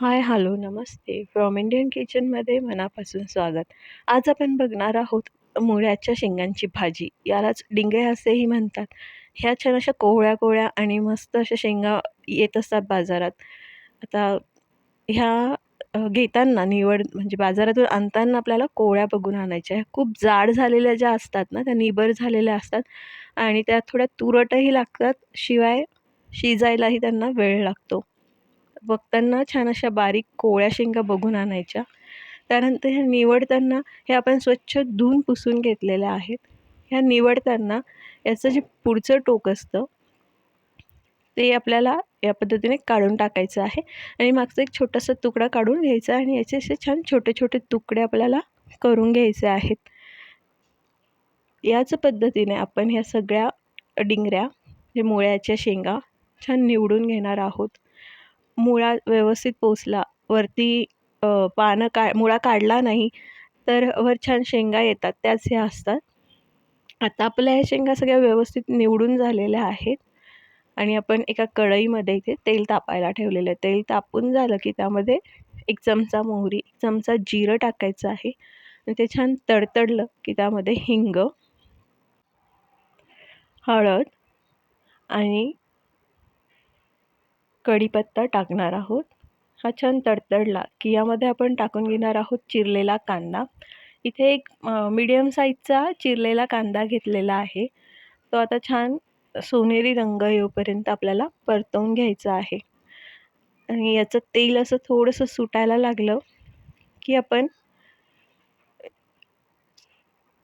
हाय hello नमस्ते. From Indian किचनमध्ये मनापासून स्वागत. आज आपण बघणार आहोत मुळ्याच्या शेंगांची भाजी. यालाच डिंगे असेही म्हणतात. ह्या छान अशा कोवळ्या कोवळ्या आणि मस्त अशा शेंगा येत असतात बाजारात. आता ह्या घेताना निवड म्हणजे बाजारातून आणताना आपल्याला कोवळ्या बघून आणायच्या. खूप जाड झालेल्या ज्या असतात ना त्या निबर झालेल्या असतात आणि त्या थोड्या तुरटही लागतात. शिवाय शिजायलाही त्यांना वेळ लागतो. बघताना छान अशा बारीक कोवळ्या शेंगा बघून आणायच्या. त्यानंतर ह्या निवडताना हे आपण स्वच्छ धुवून पुसून घेतलेल्या आहेत. ह्या निवडताना याचं जे पुढचं टोक असतं ते आपल्याला या पद्धतीने काढून टाकायचं आहे. आणि मागचा एक छोटासा तुकडा काढून घ्यायचा आणि याचे असे छान छोटे छोटे तुकडे आपल्याला करून घ्यायचे आहेत. याच पद्धतीने आपण ह्या सगळ्या डिंगऱ्या जे मुळ्याच्या शेंगा छान निवडून घेणार आहोत. मुळा व्यवस्थित पोचला. वरती पानं का मुळा काढला नाही तर वर छान शेंगा येतात. त्याच ह्या असतात. आता आपल्या ह्या शेंगा सगळ्या व्यवस्थित निवडून झालेल्या आहेत. आणि आपण एका कढईमध्ये इथे तेल तापायला ठेवलेलं आहे. तेल तापून झालं की त्यामध्ये एक चमचा मोहरी एक चमचा जिरं टाकायचं आहे. आणि ते छान तडतडलं की त्यामध्ये हिंग हळद आणि कढीपत्ता टाकणार आहोत. हा छान तडतडला की यामध्ये आपण टाकून घेणार आहोत चिरलेला कांदा. इथे एक मीडियम साईजचा चिरलेला कांदा घेतलेला आहे. तो आता छान सोनेरी रंग येऊपर्यंत आपल्याला परतवून घ्यायचा आहे. आणि याचं तेल असं थोडंसं सुटायला लागलं की आपण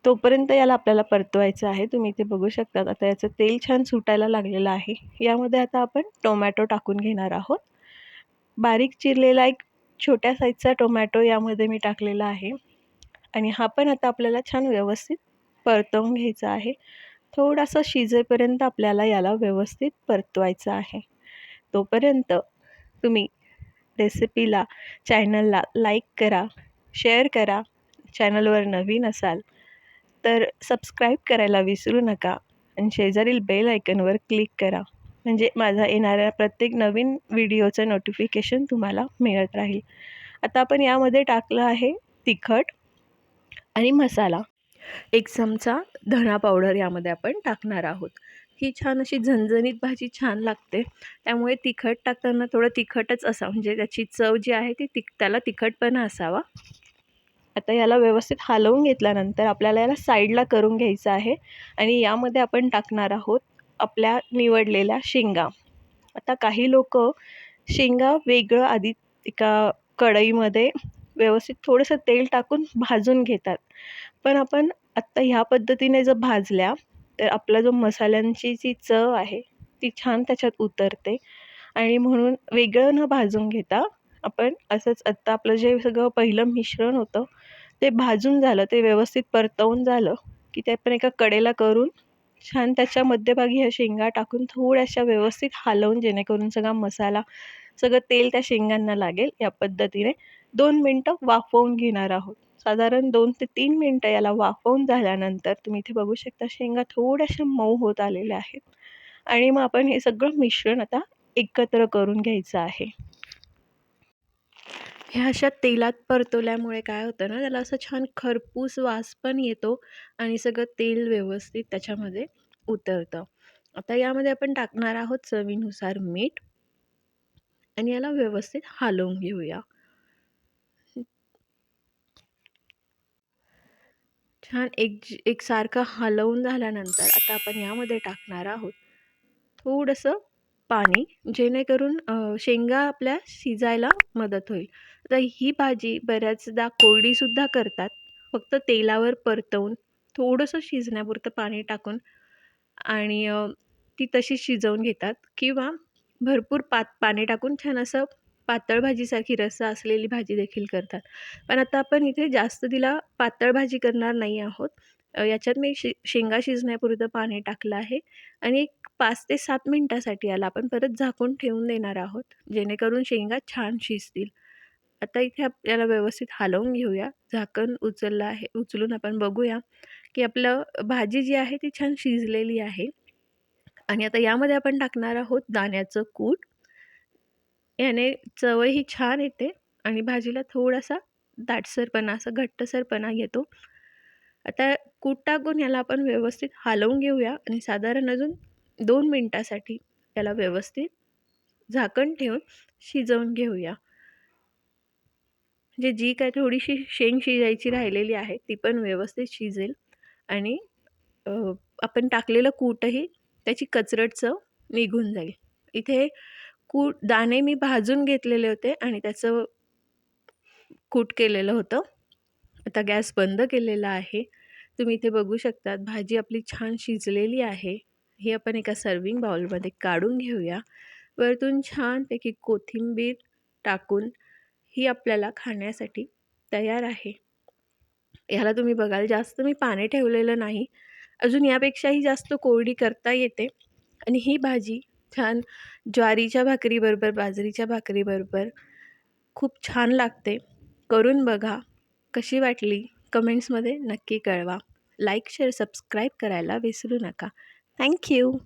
तोपर्यंत याला आपल्याला परतवायचं आहे. तुम्ही इथे बघू शकता आता याचं तेल छान सुटायला लागलेलं आहे. यामध्ये आता आपण टोमॅटो टाकून घेणार आहोत. बारीक चिरलेला एक छोट्या साईजचा टोमॅटो यामध्ये मी टाकलेला आहे. आणि हा पण आता आपल्याला छान व्यवस्थित परतवून घ्यायचा आहे. थोडासा शिजेपर्यंत आपल्याला याला व्यवस्थित परतवायचं आहे. तोपर्यंत तुम्ही रेसिपीला चॅनलला लाईक करा शेअर करा. चॅनलवर नवीन असाल तर सबस्क्राईब करायला विसरू नका. आणि शेजारील बेल आयकनवर क्लिक करा. म्हणजे माझा येणाऱ्या प्रत्येक नवीन व्हिडिओचं नोटिफिकेशन तुम्हाला मिळत राहील. आता आपण यामध्ये टाकलं आहे तिखट आणि मसाला. एक चमचा धणा पावडर यामध्ये आपण टाकणार आहोत. ही छान अशी झणझणीत भाजी छान लागते. त्यामुळे तिखट टाकताना थोडं तिखटच असा म्हणजे त्याची चव जी आहे ती तिक त्याला तिखटपणा असावा. आता याला व्यवस्थित हलवून घेतल्यानंतर आपल्याला याला साईडला करून घ्यायचं आहे. आणि यामध्ये आपण टाकणार आहोत आपल्या निवडलेल्या शेंगा. आता काही लोक शेंगा वेगळं आधी एका कढईमध्ये व्यवस्थित थोडंसं तेल टाकून भाजून घेतात. पण आपण आत्ता ह्या पद्धतीने जर भाजल्या तर आपला जो मसाल्यांची जी चव आहे ती छान त्याच्यात उतरते. आणि म्हणून वेगळं न भाजून घेता आपण असंच आत्ता आपलं जे सगळं पहिलं मिश्रण होतं ते भाजून झालं ते व्यवस्थित परतवून झालं की ते आपण एका कडेला करून छान त्याच्या मध्यभागी ह्या शेंगा टाकून थोड्याशा व्यवस्थित हलवून जेणेकरून सगळा मसाला सगळं तेल त्या शेंगांना लागेल या पद्धतीने दोन मिनटं वाफवून घेणार आहोत. साधारण दोन ते तीन मिनटं याला वाफवून झाल्यानंतर तुम्ही इथे बघू शकता शेंगा थोड्याशा मऊ होत आलेल्या आहेत. आणि मग आपण हे सगळं मिश्रण आता एकत्र करून घ्यायचं आहे. ह्या अशा तेलात परतवल्यामुळे काय होतं ना त्याला असं छान खरपूस वास पण येतो आणि सगळं तेल व्यवस्थित त्याच्यामध्ये उतरतं. आता यामध्ये आपण टाकणार आहोत चवीनुसार मीठ आणि याला व्यवस्थित हलवून घेऊया. छान एक एकसारखं हलवून झाल्यानंतर आता आपण यामध्ये टाकणार आहोत थोडंसं पाणी जेणेकरून शेंगा आपल्या शिजायला मदत होईल. तर ही भाजी बऱ्याचदा कोरडीसुद्धा करतात. फक्त तेलावर परतवून थोडंसं शिजण्यापुरतं पाणी टाकून आणि ती तशी शिजवून घेतात. किंवा भरपूर पात पाणी टाकून छान असं पातळ भाजीसारखी रस्सा असलेली भाजी देखील करतात. पण आता आपण इथे जास्त तिला पातळ भाजी करणार नाही आहोत. याच्यात मी शे शेंगा शिजण्यापुरतं पाणी टाकलं आहे. आणि एक पाच ते सात मिनटासाठी याला आपण परत झाकून ठेवून देणार आहोत. जेणेकरून शेंगा छान शिजतील. आता इथे आपल्याला व्यवस्थित हलवून घेऊया. झाकण उचललं आहे. उचलून आपण बघूया की आपलं भाजी जी आहे ती छान शिजलेली आहे. आणि आता यामध्ये आपण टाकणार आहोत दाण्याचं कूट. याने चवही छान येते आणि भाजीला थोडासा दाटसरपणा असा घट्टसरपणा येतो. आता कूट टाकून याला आपण व्यवस्थित हलवून घेऊया आणि साधारण अजून दोन मिनटासाठी त्याला व्यवस्थित झाकण ठेवून शिजवून घेऊया. म्हणजे जी काय थोडीशी शेंग शिजायची राहिलेली आहे ती पण व्यवस्थित शिजेल आणि आपण टाकलेलं कूटही त्याची कचरट चव निघून जाईल. इथे कूट दाणे मी भाजून घेतलेले होते आणि त्याचं कूट केलेलं होतं. आता गॅस बंद केलेला आहे. तुम्ही इथे बघू शकतात भाजी आपली छान शिजलेली आहे. हे आपण एका सर्विंग बाउलमध्ये काढून घेऊया. वरतून छानपैकी कोथिंबीर टाकून ही आपल्याला खाण्यासाठी तयार आहे. ह्याला तुम्ही बघाल जास्त मी पाणी ठेवलेलं नाही. अजून यापेक्षाही जास्त कोरडी करता येते. आणि ही भाजी छान ज्वारीच्या भाकरीबरोबर बाजरीच्या भाकरीबरोबर खूप छान लागते. करून बघा. कशी वाटली? कमेंट्समध्ये नक्की कळवा. लाईक शेअर सबस्क्राईब करायला विसरू नका. Thank you.